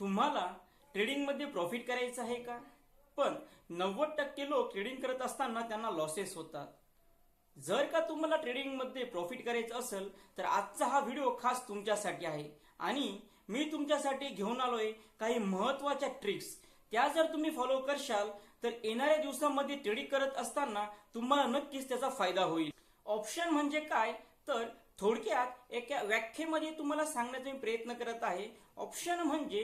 तुम्हाला ट्रेडिंगमध्ये प्रॉफिट करायचं आहे का? पण नव्वद टक्के लोक ट्रेडिंग करत असताना त्यांना लॉसेस होतात. जर का तुम्हाला ट्रेडिंगमध्ये प्रॉफिट करायचं असेल तर आजचा हा व्हिडिओ खास तुमच्यासाठी आहे. आणि मी तुमच्यासाठी घेऊन आलोय काही महत्त्वाच्या ट्रिक्स त्या जर तुम्ही फॉलो करशाल तर येणाऱ्या दिवसामध्ये ट्रेडिंग करत असताना तुम्हाला नक्कीच त्याचा फायदा होईल. ऑप्शन म्हणजे काय? तर थोडक्यात एका व्याख्येमध्ये तुम्हाला सांगण्याचा मी प्रयत्न करत आहे. ऑप्शन म्हणजे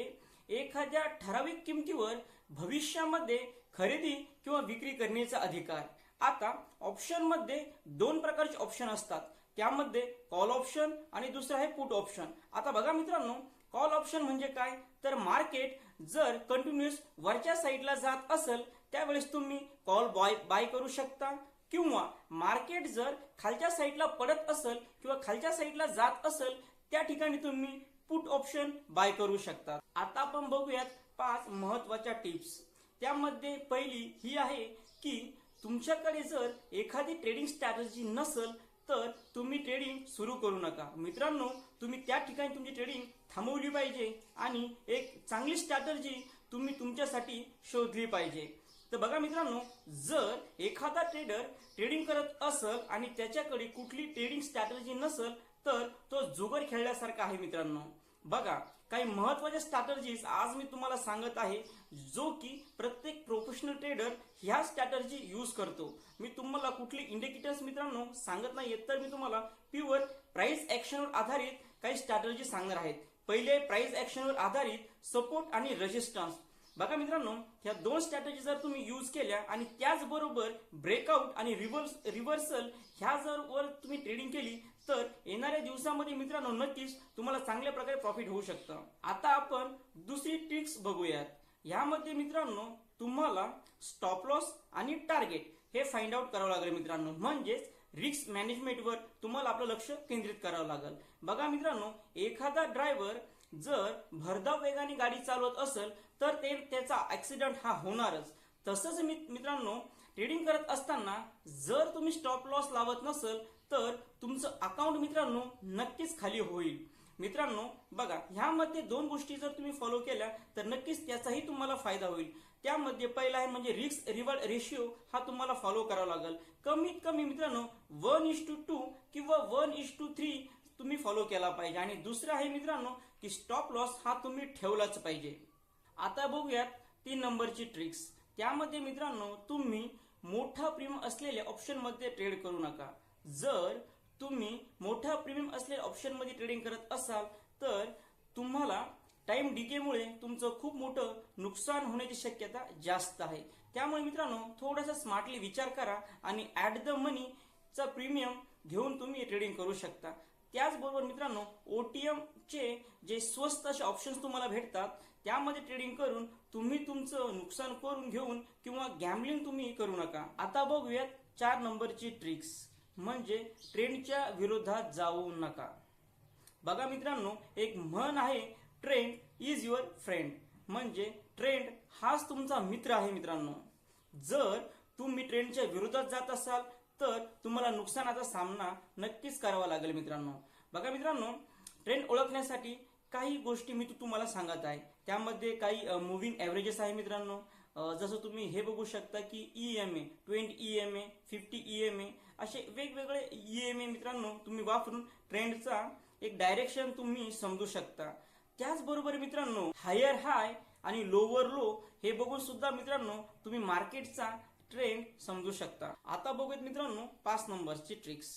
एखाद्या ठराविक किमतीवर भविष्यामध्ये खरेदी किंवा विक्री करण्याचा अधिकार. आता ऑप्शनमध्ये दोन प्रकारचे ऑप्शन असतात. त्यामध्ये कॉल ऑप्शन आणि दुसरं आहे पुट ऑप्शन आता बघा मित्रांनो कॉल ऑप्शन म्हणजे काय? तर मार्केट जर कंटिन्युअस वरच्या साईडला जात असेल त्यावेळेस तुम्ही कॉल बाय बाय करू शकता. किंवा मार्केट जर खालच्या साईडला पडत असेल किंवा खालच्या साईडला जात असेल त्या ठिकाणी तुम्ही पुट ऑप्शन बाय करू शकता. आता आपण बघूयात पाच महत्त्वाच्या टिप्स त्यामध्ये पहिली ही आहे की तुमच्याकडे जर एखादी ट्रेडिंग स्ट्रॅटजी नसेल तर तुम्ही ट्रेडिंग सुरू करू नका. मित्रांनो तुम्ही त्या ठिकाणी तुमची ट्रेडिंग थांबवली पाहिजे आणि एक चांगली स्ट्रॅटर्जी तुम्ही तुमच्यासाठी शोधली पाहिजे. तर बघा मित्रांनो जर एखादा ट्रेडर ट्रेडिंग करत असल आणि त्याच्याकडे कुठली ट्रेडिंग स्ट्रॅटर्जी नसेल तर तो जुगर खेळल्यासारखा आहे मित्रांनो. बघा काही महत्त्वाच्या स्ट्रॅटर्जीज आज मी तुम्हाला सांगत आहे जो की प्रत्येक प्रोफेशनल ट्रेडर ह्या स्ट्रॅटर्जी यूज करतो. मी तुम्हाला कुठले इंडिकेटर्स मित्रांनो सांगत नाहीये तर मी तुम्हाला प्युअर प्राइस ऍक्शनवर आधारित काही स्ट्रॅटर्जी सांगणार आहेत पहिले प्राइस ऍक्शनवर आधारित सपोर्ट आणि रेजिस्टन्स बघा मित्रांनो ह्या दोन स्ट्रॅटेजी जर तुम्ही यूज केल्या आणि त्याचबरोबर ब्रेकआउट आणि रिव्हर्स रिव्हर्सल ह्या जर वर तुम्ही ट्रेडिंग केली तर येणाऱ्या दिवसामध्ये मित्रांनो नक्कीच तुम्हाला चांगल्या प्रकारे प्रॉफिट होऊ शकतं. आता आपण दुसरी ट्रिक्स बघूयात. यामध्ये मित्रांनो तुम्हाला स्टॉप लॉस आणि टार्गेट हे फाइंड आउट करावं लागेल मित्रांनो. म्हणजेच रिस्क मॅनेजमेंटवर तुम्हाला आपलं लक्ष केंद्रित करावं लागेल. बघा मित्रांनो एखादा ड्रायव्हर जर भरधाव वेगाने गाडी चालवत असेल तर ते त्याचा ऍक्सिडेंट हा होणारच. तसंच मी- मित्रांनो ट्रेडिंग करत असताना जर तुम्ही स्टॉप लॉस लावत नसेल तर तुमचं अकाउंट मित्रांनो नक्कीच खाली होईल. मित्रांनो बघा ह्यामध्ये दोन गोष्टी जर तुम्ही फॉलो केल्या तर नक्कीच त्याचाही तुम्हाला फायदा होईल. त्यामध्ये पहिला आहे म्हणजे रिस्क रिवॉर्ड रेशिओ हा तुम्हाला फॉलो करावा लागेल. कमीत कमी मित्रांनो वन इश टू टू किंवा वन इश टू थ्री तुम्ही फॉलो केला पाहिजे. आणि दुसरं आहे मित्रांनो की स्टॉप लॉस हा तुम्ही ठेवलाच पाहिजे. आता बघूयात तीन नंबरची ट्रिक्स त्यामध्ये मित्रांनो तुम्ही मोठा प्रीमियम असलेल्या ऑप्शनमध्ये ट्रेड करू नका. जर तुम्ही मोठा प्रीमियम असलेल्या ऑप्शनमध्ये ट्रेडिंग करत असाल तर तुम्हाला टाइम डिकेमुळे तुमचं खूप मोठं नुकसान होण्याची शक्यता जास्त आहे. त्यामुळे मित्रांनो थोडासा स्मार्टली विचार करा आणि ऍट द मनीचा प्रीमियम घेऊन तुम्ही ट्रेडिंग करू शकता. त्याचबरोबर मित्रांनो ओटीएम चे जे स्वस्त असे ऑप्शन्स तुम्हाला भेटतात त्यामध्ये ट्रेडिंग करून तुम्ही तुमचं नुकसान करून घेऊन किंवा गॅम्बलिंग तुम्ही करू नका. आता बघूयात चार नंबरची ट्रिक्स म्हणजे ट्रेंडच्या विरोधात जाऊ नका. बघा मित्रांनो एक म्हण आहे ट्रेंड इज युअर फ्रेंड म्हणजे ट्रेंड हाच तुमचा मित्र आहे मित्रांनो. जर तुम्ही ट्रेंडच्या विरोधात जात असाल तर तुम्हाला नुकसानाचा सामना नक्कीच करावा लागेल मित्रांनो. बघा मित्रांनो ट्रेंड ओळखण्यासाठी काही गोष्टी मी तुम्हाला सांगत आहे. त्यामध्ये काही मुव्हिंग ॲव्हरेजेस आहे मित्रांनो. जसं तुम्ही हे बघू शकता की E M A twenty E M A fifty E M A असे वेगवेगळे ई एम ए मित्रांनो तुम्ही वापरून ट्रेंडचा एक डायरेक्शन तुम्ही समजू शकता. त्याचबरोबर मित्रांनो हायर हाय आणि लोअर लो हे बघून सुद्धा मित्रांनो तुम्ही मार्केटचा ट्रेंड समजू शकता. आता बघूयात मित्रांनो पाच नंबरची ट्रिक्स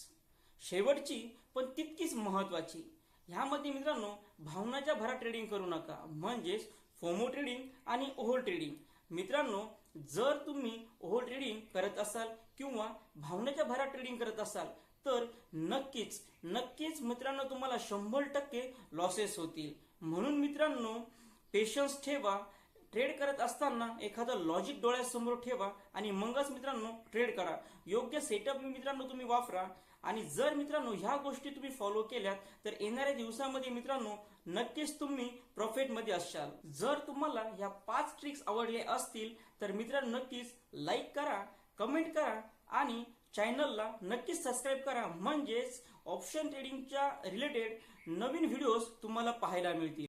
शेवटची पण तितकीच महत्वाची. ह्यामध्ये मित्रांनो भावनाच्या भरात ट्रेडिंग करू नका. म्हणजेच फोमो ट्रेडिंग आणि ओव्हर ट्रेडिंग मित्रांनो जर तुम्ही ओव्हर ट्रेडिंग करत असाल किंवा भावनेच्या भरात ट्रेडिंग करत असाल तर नक्कीच नक्कीच मित्रांनो तुम्हाला शंभर टक्के लॉसेस होतील. म्हणून मित्रांनो पेशन्स ठेवा. ट्रेड करत असताना एखादं लॉजिक डोळ्यासमोर ठेवा आणि मगच मित्रांनो ट्रेड करा. योग्य सेटअप मित्रांनो तुम्ही वापरा. आणि जर मित्रांनो ह्या गोष्टी तुम्ही फॉलो केल्यात तर येणाऱ्या दिवसामध्ये मित्रांनो नक्कीच तुम्ही प्रॉफिटमध्ये असाल. जर तुम्हाला ह्या पाच ट्रिक्स आवडले असतील तर मित्रांनो नक्कीच लाईक करा कमेंट करा आणि चॅनलला नक्कीच सबस्क्राईब करा. म्हणजेच ऑप्शन ट्रेडिंगच्या रिलेटेड नवीन व्हिडिओज तुम्हाला पाहायला मिळतील.